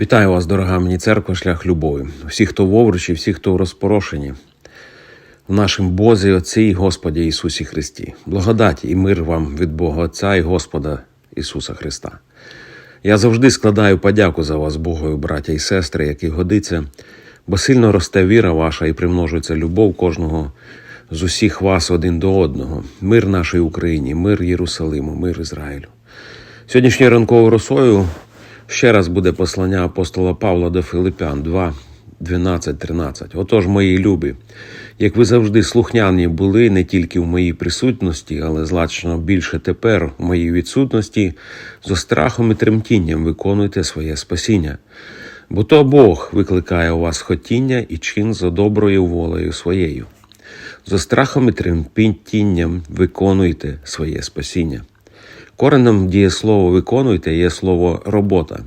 Вітаю вас, дорога мені церква, шлях любові. Всі, хто в овручі, всі, хто в розпорошенні, в нашому Бозі, Отці і Господі Ісусі Христі. Благодать і мир вам від Бога Отця і Господа Ісуса Христа. Я завжди складаю подяку за вас, Богою, браття і сестри, яких годиться, бо сильно росте віра ваша і примножується любов кожного з усіх вас один до одного. Мир нашій Україні, мир Єрусалиму, мир Ізраїлю. Сьогоднішньою ранковою росою ще раз буде послання апостола Павла до Филипян 2, 12, 13. Отож, мої любі, як ви завжди слухняні були не тільки в моїй присутності, але значно більше тепер в моїй відсутності, зо страхом і тремтінням виконуйте своє спасіння. Бо то Бог викликає у вас хотіння і чин за доброю волею своєю. За страхом і тремтінням виконуйте своє спасіння. Коренем дієслово виконуйте є слово робота.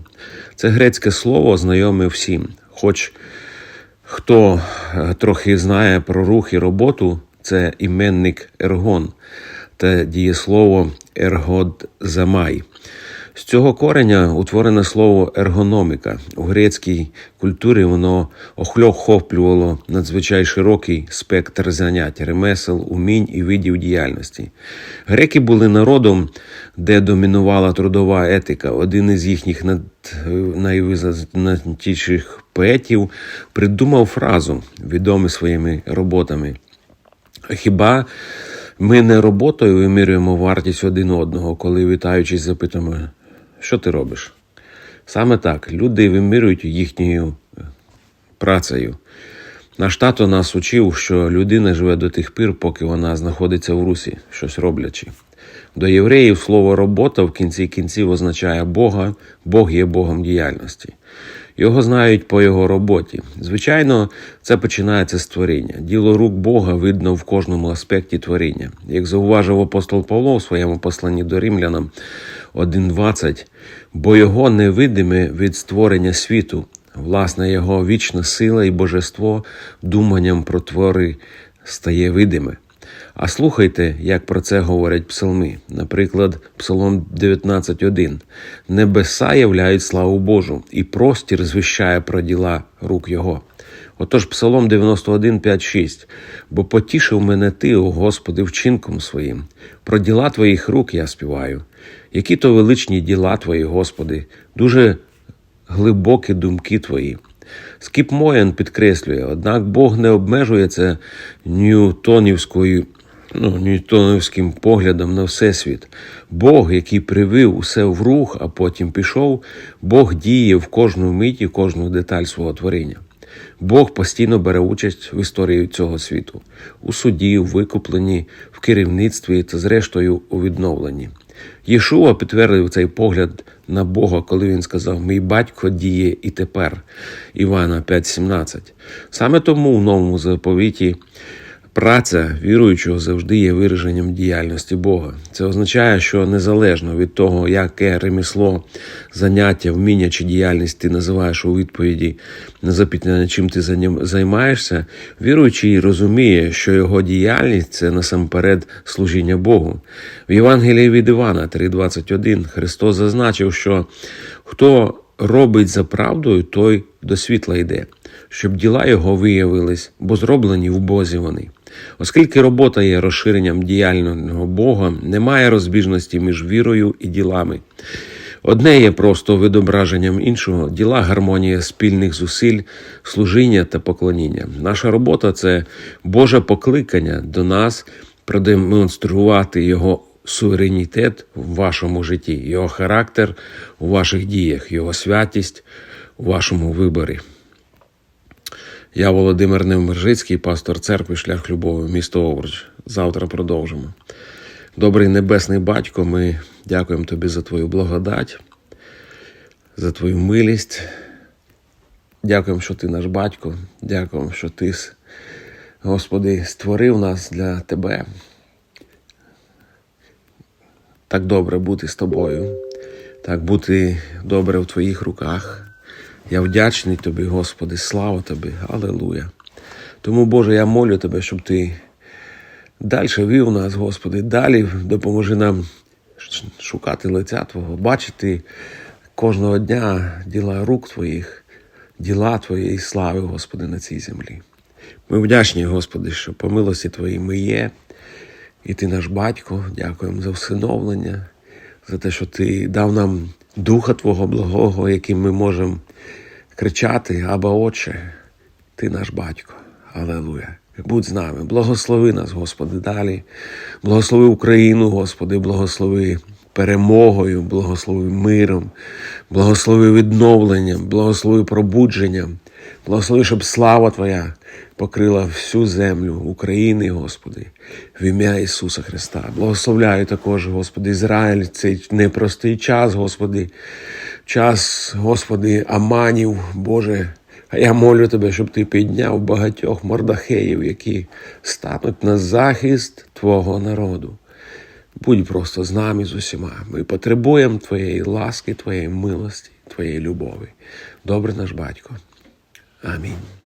Це грецьке слово знайоме всім. Хоч хто е, трохи знає про рух і роботу, це іменник ергон та дієслово ергодзамай. З цього кореня утворене слово ергономіка. У грецькій культурі воно охоплювало надзвичай широкий спектр занять, ремесел, умінь і видів діяльності. Греки були народом, де домінувала трудова етика. Один із їхніх над... найвизначніших поетів придумав фразу, відому своїми роботами. Хіба ми не роботою вимірюємо вартість один одного, коли вітаючись запитуємо, що ти робиш? Саме так, люди вимірюють їхньою працею. Наш тато нас учив, що людина живе до тих пір, поки вона знаходиться в русі, щось роблячи. До євреїв слово робота в кінці кінців означає Бога, Бог є Богом діяльності. Його знають по його роботі. Звичайно, це починається з творіння. Діло рук Бога видно в кожному аспекті творіння. Як зауважив апостол Павло в своєму посланні до римлянам 1.20, бо його невидиме від створення світу, власне, його вічна сила і божество думанням про твори стає видиме. А слухайте, як про це говорять псалми. Наприклад, Псалом 19.1. Небеса являють славу Божу, і простір звіщає про діла рук Його. Отож, Псалом 91, 5, 6. Бо потішив мене ти, о Господи, вчинком своїм. Про діла твоїх рук я співаю. Які то величні діла твої, Господи, дуже глибокі думки твої. Скіп Моян підкреслює, однак Бог не обмежується ньютонівською, ну, ньютонівським поглядом на всесвіт. Бог, який привив усе в рух, а потім пішов, Бог діє в кожну мить і кожну деталь свого творіння. Бог постійно бере участь в історії цього світу, у суді, у викупленні, в керівництві та, зрештою, у відновленні. Єшуа підтвердив цей погляд на Бога, коли він сказав: Мій батько діє і тепер. Івана 5,17. Саме тому в новому заповіті праця віруючого завжди є вираженням діяльності Бога. Це означає, що незалежно від того, яке ремесло, заняття, вміння чи діяльність ти називаєш у відповіді на запитання, чим ти займаєшся, віруючий розуміє, що його діяльність це насамперед служіння Богу. В Євангелії від Івана 3,21 Христос зазначив, що хто робить за правдою, той до світла йде, щоб діла його виявились, бо зроблені в Бозі вони. Оскільки робота є розширенням діяльного Бога, немає розбіжності між вірою і ділами. Одне є просто відображенням іншого, діла гармонія спільних зусиль, служіння та поклоніння. Наша робота це Боже покликання до нас продемонструвати Його суверенітет в вашому житті, Його характер у ваших діях, Його святість у вашому виборі. Я Володимир Невмержицький, пастор церкви Шлях Любові, місто Овруч. Завтра продовжимо. Добрий Небесний Батько, ми дякуємо Тобі за Твою благодать, за Твою милість. Дякуємо, що Ти наш батько. Дякуємо, що Ти, Господи, створив нас для Тебе. Так добре бути з тобою, так бути добре в Твоїх руках. Я вдячний тобі, Господи, слава тобі, Аллилуйя. Тому, Боже, я молю тебе, щоб ти далі вів нас, Господи, далі допоможи нам шукати лиця Твого, бачити кожного дня діла рук Твоїх, діла Твоєї слави, Господи, на цій землі. Ми вдячні, Господи, що по милості Твоїй ми є, і Ти наш батько. Дякуємо за всиновлення, за те, що Ти дав нам Духа Твого благого, яким ми можемо кричати, Аба Отче, Ти наш батько. Алелуя. Будь з нами, благослови нас, Господи, далі. Благослови Україну, Господи, благослови перемогою, благослови миром, благослови відновленням, благослови пробудженням, благослови, щоб слава Твоя покрила всю землю України, Господи, в ім'я Ісуса Христа. Благословляю також, Господи, Ізраїль, цей непростий час, Господи, час, Господи, Аманів, Боже. А я молю тебе, щоб ти підняв багатьох мордахеїв, які стануть на захист Твого народу. Будь просто з нами з усіма. Ми потребуємо Твоєї ласки, Твоєї милості, Твоєї любові. Добре наш батько. Amin.